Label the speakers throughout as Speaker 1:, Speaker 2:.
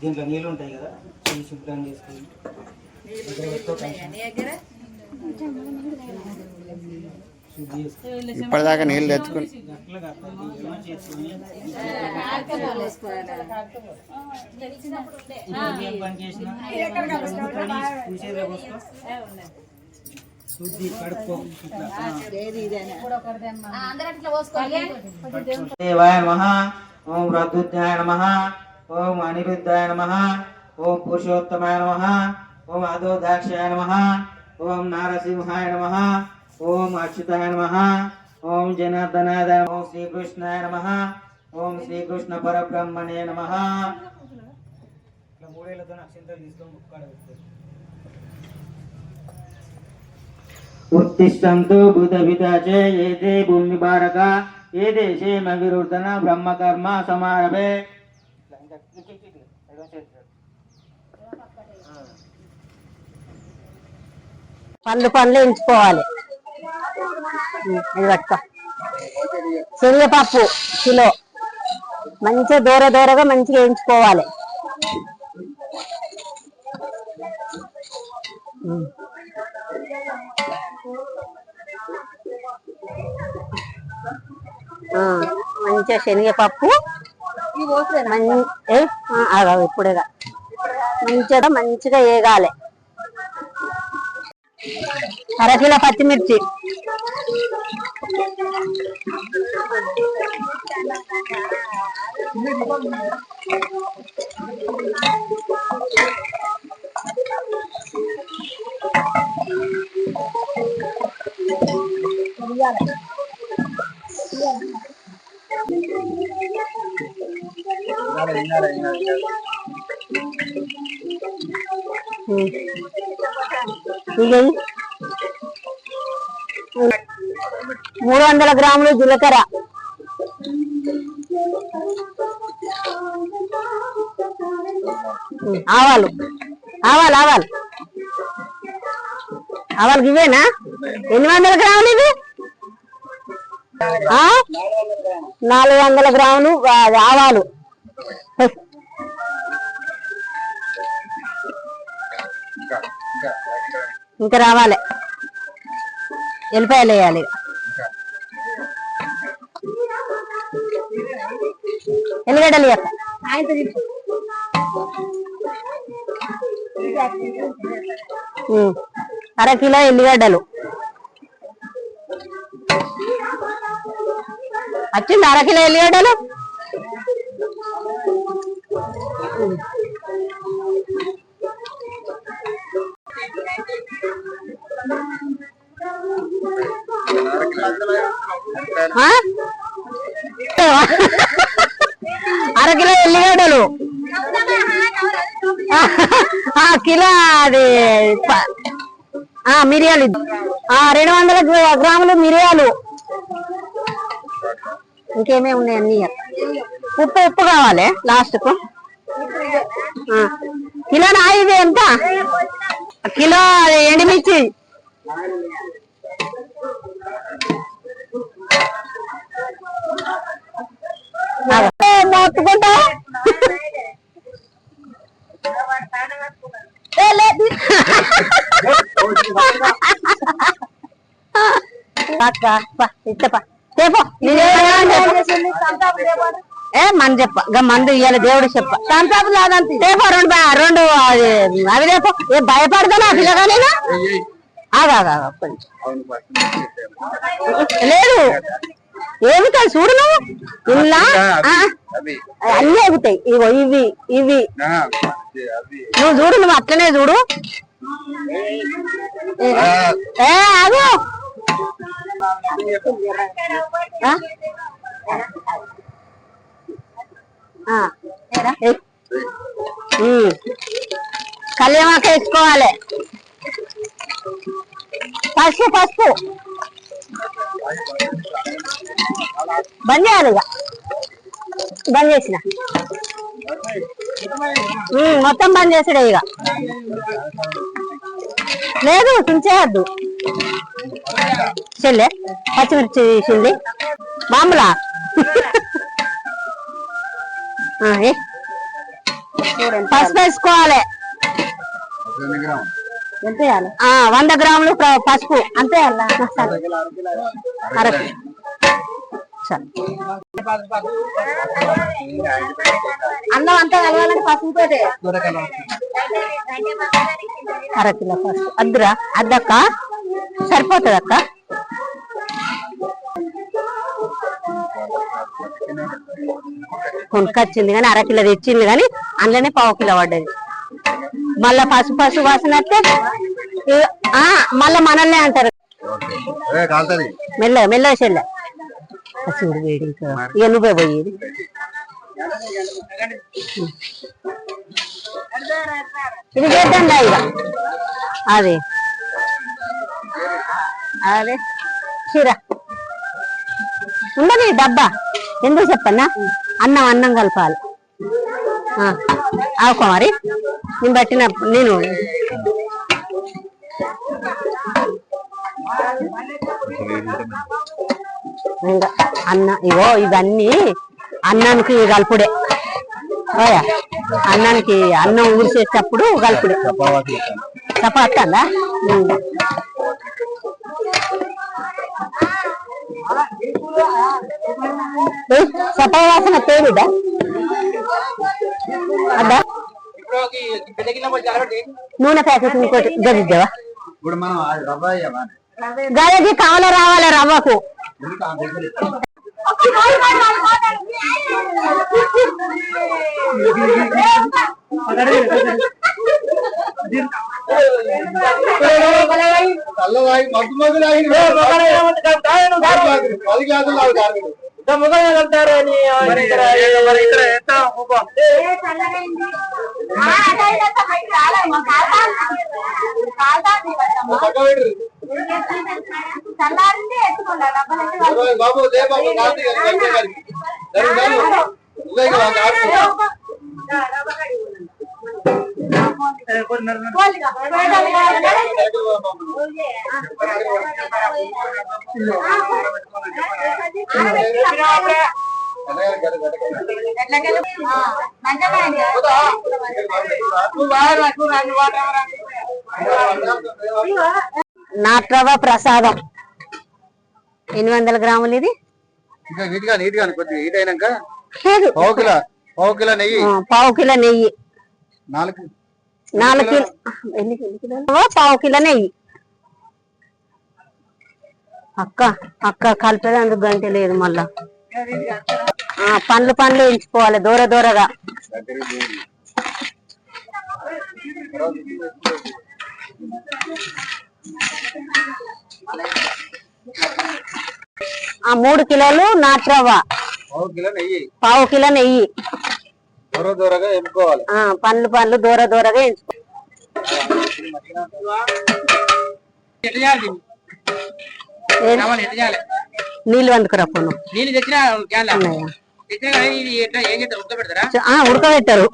Speaker 1: దీంట్లో నీళ్ళు ఉంటాయి కదా ఇవి శుభ్రం చేసుకొని.
Speaker 2: ఇప్పటిదాకా నీళ్ళు తెచ్చుకుని
Speaker 1: దేవాయ నమ ఓం రద్దుద్యాయ నమ. ఓం అనిరుద్ధాయ నమ. ఓం పురుషోత్తమాయ నమ. ఓం అధోదాక్షాయ నమ. ఓం నారసింహాయ నమ. ఓం అచ్యుతాయ నమ. ఓం జనార్దనాయ. ఓం శ్రీకృష్ణాయ నమ. ఓం శ్రీకృష్ణ పరబ్రహ్మణే నమ. ఉత్తిష్టంతు భూతపితాచే ఏతే భూమి భారక ఏ దేశే మవిరుర్ధన బ్రహ్మకర్మ సమారభే.
Speaker 3: పళ్ళు పళ్ళు ఎంచుకోవాలి. ఇది పట్టుకో. శనగపప్పు కిలో. మంచిగా దూర దూరగా మంచిగా వేయించుకోవాలి. ఆ, మంచిగా శనగపప్పు. ఇప్పుడేగా. మంచిగా మంచిగా వేగాలి అరకిలో పచ్చిమిర్చి మూడు వందల గ్రాములు జీలకర్ర. ఆవాలు. ఆవాలు ఆవాలు. ఆవాలు ఇవేనా? ఎన్ని వందల గ్రాములు ఇవి? నాలుగు వందల గ్రాములు ఆవాలు. ఇంకా రావాలి. ఎల్లిపాయలు వేయాలి. ఎల్లిగడ్డలు వేయాలి అర కిలో ఎల్లిగడ్డలు. వచ్చింది? అర కిలో ఎల్లిగడ్డలు? అరకిలో ఎల్లిగడ్డలు. ఆ కిలో అది ఆ మిరియాలు. ఆ రెండు వందల గ్రాములు మిరియాలు. ఇంకేమేమి ఉన్నాయి అన్ని? ఉప్పు ఉప్పు కావాలి లాస్ట్కు. కిలో నా ఇది ఎంత? కిలో ఎండిమిర్చి ఎండుమిర్చి. మొత్తుకుంటా ఏ, మన చెప్ప. గా మందు ఇయ్యాలి దేవుడు చెప్ప. సంతాపు లాదంతి తేపో రెండు బా- రెండు అది, అవి రేపో ఏ భయపడతానా పిల్లగానేనా ఆగా కొంచెం. లేదు. ఏమిటాయి చూడు నువ్వు. ఇలా అన్నీ ఎగుతాయి ఇగో ఇవి ఇవి. నువ్వు చూడు నువ్వు అట్లనే చూడు. ఏ ఆగు. కళ్యామాక వేసుకోవాలి. పసుపు పసుపు. బంద్ చేయాలి ఇక బంద్ చేసిన. మొత్తం బంద్ చేసాడే ఇక. లేదు తుంచేయద్దు. చెల్లె పచ్చిమిర్చి తీసింది. మామూలా? పసుపు వేసుకోవాలి.
Speaker 2: ఎంత
Speaker 3: వంద గ్రాములు పసుపు. అంతే అలా సరే.
Speaker 2: అన్నం అంతా కలవాలంటే పసుపు తోటే.
Speaker 3: అర కిలో పసుపు. అద్దురా? అద్దక్క? సరిపోతుంది అక్క. కొనుకొచ్చింది కానీ అరకిలో తెచ్చింది కానీ అందులోనే పావు కిలో పడ్డది. మళ్ళా పసుపు పసుపు వాసన మళ్ళా మనల్నే అంటారు.
Speaker 4: కాలుతుంది
Speaker 3: మెల్ల మెల్ల చెల్లె. చూడు వేడి ఇంకా. నువ్వే పోయేది ఇది చేద్దాం ఇక. అది. అదే. చీర. ఉండదు డబ్బా. ఎందుకు చెప్పన్నా? అన్నం అన్నం కలపాలి. ఆ, ఆవుకో మరి. నేను పట్టిన నేను. ఇంకా అన్న ఇగో ఇవన్నీ అన్నానికి కలుపుడే అన్నానికి అన్నం ఊరిసేటప్పుడు కలుపుడే చపాతందా చపా వాసన తేలిదా? అదా నూనె ప్యాకెట్ ఇంకోటి గదిద్దావా
Speaker 4: ఇప్పుడు మనం ఆ రవ్వ వేయమా?
Speaker 3: గదకి కావాల రావాలి రవ్వకు
Speaker 4: ఎందుకు ఆ దగ్గర? తాగుతారు పక్క పెట్టు. ఓయ్ బాబు లే బాబు
Speaker 3: నాట్రవ ప్రసాదం. ఎన్ని వందల గ్రాములు ఇది?
Speaker 4: ఇంకా నీట్గా నీట్గా కొద్దిగా హీట్ అయినాక. పావు కిలో పావు కిలో నెయ్యి.
Speaker 3: పావు కిలో నెయ్యి.
Speaker 4: నాలుగు.
Speaker 3: నాలుగు కిలో. పావు కిలో నెయ్యి. అక్క అక్క కలిపేదందుకు గంట లేదు మళ్ళా. పండ్లు పండ్లు ఎంచుకోవాలి దూర దూరగా. ఆ మూడు కిలోలు నాట్రవ్వ
Speaker 4: పావు కిలో నెయ్యి.
Speaker 3: పండ్లు పండ్లు దూర దూరగా ఎంచుకో ఏం- నీళ్ళు వందుకురా పోను.
Speaker 5: నీళ్ళు తెచ్చిన
Speaker 3: ఉడకబెట్టారు.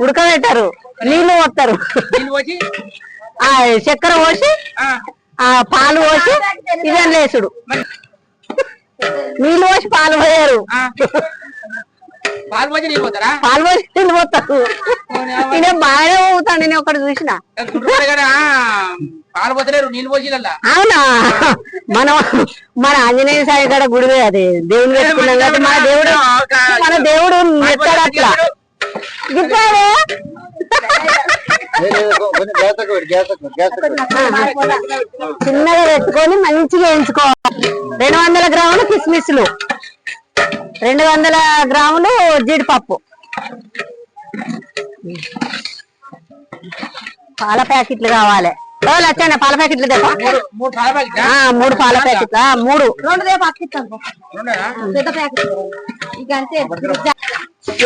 Speaker 3: ఉడకబెట్టారు. నీళ్ళు పోతారు
Speaker 5: నీళ్ళు పోసి?
Speaker 3: ఆ చక్కెర పోసి
Speaker 5: ఆ,
Speaker 3: పాలు పోసి ఇదని లేసుడు నీళ్ళు పోసి పాలు పోయారు.
Speaker 5: ఆ. పాలు పోసి నీళ్ళు పోతారా
Speaker 3: పాలు పోసి నీళ్ళు పోతారు నేను బాగానే పోతాను నేను ఒకటి చూసిన.
Speaker 5: పాలు పోతలేరు నీళ్ళు పోసి
Speaker 3: అవునా? మనం మన ఆంజనేయ సాయి కాడ గుడి అది. దేవుని పెట్టుకున్నాం కాబట్టి మన దేవుడు మన దేవుడు అట్లా. గిట్టాడే చిన్నగా పెట్టుకొని మంచిగా వేయించుకోవాలి రెండు వందల గ్రాములు కిస్మిస్లు. రెండు వందల గ్రాములు జీడిపప్పు. పాల ప్యాకెట్లు కావాలి. ఓ లచ్చన్న పాల ప్యాకెట్లు తెప్ప?
Speaker 5: మూడు పాల ప్యాకెట్
Speaker 3: ఆ, మూడు పాల ప్యాకెట్లా. మూడు.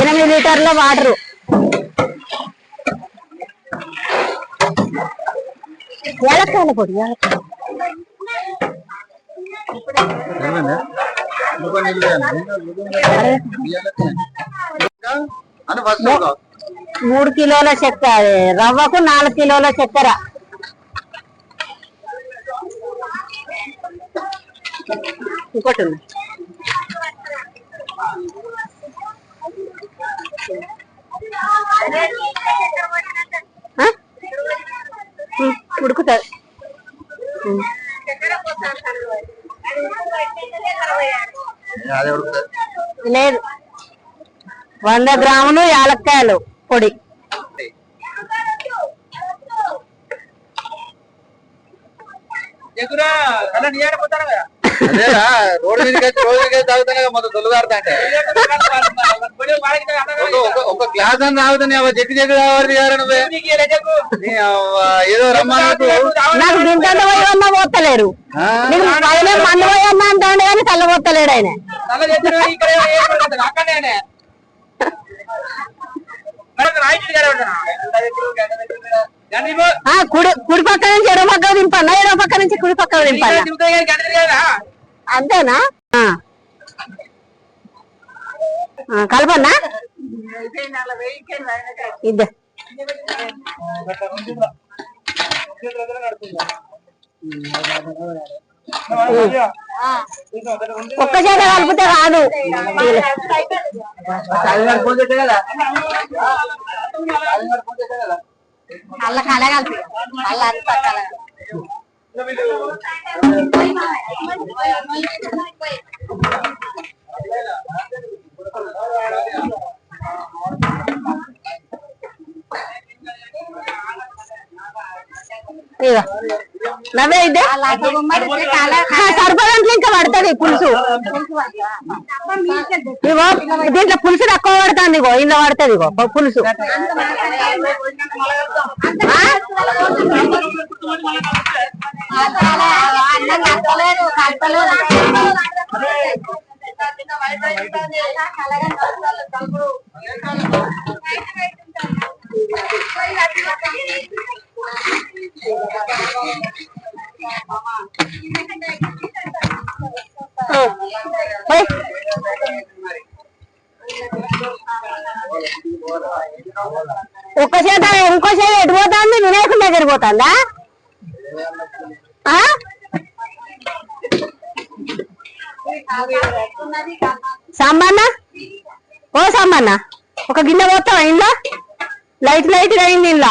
Speaker 3: ఎనిమిది లీటర్ల వాటరు. ఏలక్కాయల పొడి ఏలక్కాయల మూడు కిలోల చక్కెర రవ్వకు నాలుగు కిలోల చక్కెర. ఇంకోటి ఉంది. ఉడుకుతుంది. లేదు. వంద గ్రాములు యాలక్కాయలు పొడి.
Speaker 4: రోడ్డు మీదకి వచ్చి రోడ్డు మీదకి తాగుతానే మొత్తం దొల్లుగారుతా అంటే. ఒక- గ్లాస్ అని తాగుతానే నువ్వే. అవ్వ ఏదో రమ్మన్నట్టు
Speaker 3: నాకు. పోయన్నా పైన మందు పోయన్నా అంటాడు కానీ చల్ల పోతలేడు ఆయన.
Speaker 5: అక్కడనే
Speaker 3: కుడి కుడి పక్క నుంచి ఎడమ పక్క దింపన్నా ఎడమ పక్క నుంచి కుడి పక్క దింపన్నా? అంతేనా? కలపన్నా ఇద్దే. ఒక్క చేత కలిపితే కదా అల్ల కల కలిపి. అల్ల అంతా కల ఇగో నవ్వే ఇద్దే సరిపడంట్లో ఇంకా పడుతుంది పులుసు. ఇగో దీంట్లో పులుసు తక్కువ పడుతుంది ఇగో ఇంట్లో పడుతుంది ఇగో పులుసు. ఆ? ఓయ్. ఒక్క చేత ఇంకో చేత ఎటు పోతాంది? వినాయకుడి దగ్గర పోతాందా? ఆ? సాంబన్న? ఓ సాంబన్న ఒక గిన్నె పోతావా ఇంట్లో? లైట్ లైట్ అయింది ఇంట్లో.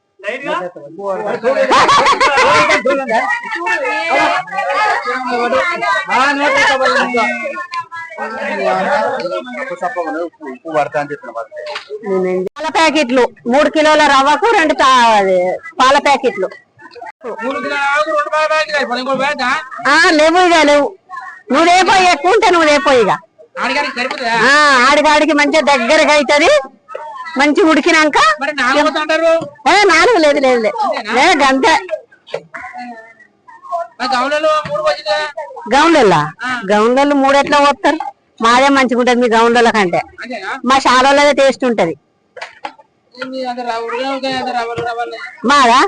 Speaker 4: ఉప్పు పడితే అని చెప్పిన.
Speaker 3: పాల ప్యాకెట్లు. మూడు కిలోల రవ్వకు రెండు పాల ప్యాకెట్లు లేవు ఇక లేవు. నువ్వు రేపో ఎక్కువ ఉంటే నువ్వు రేపో ఇక. ఆడిగాడికి మంచిగా దగ్గరగా అవుతుంది. మంచి ఉడికినాక
Speaker 5: మరి నాలుగు
Speaker 3: లేదు లేదు లేదు. అంతే
Speaker 5: మరి గౌలలో మూడు
Speaker 3: ఎట్లా పోతారు? మాదే మంచిగా ఉంటది మీ గౌండ్ల కంటే. మా శాలలోదే టేస్ట్ ఉంటది. మాదా?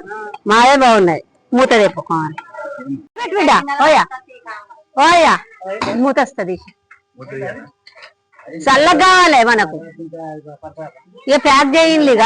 Speaker 3: మాదే బాగున్నది. మూత తెప్పుకోవాలి ఓయా. ఓయా. మూత వస్తుంది చల్లగా కావాలి మనకు. ఇక ప్యాక్ చేయండి ఇక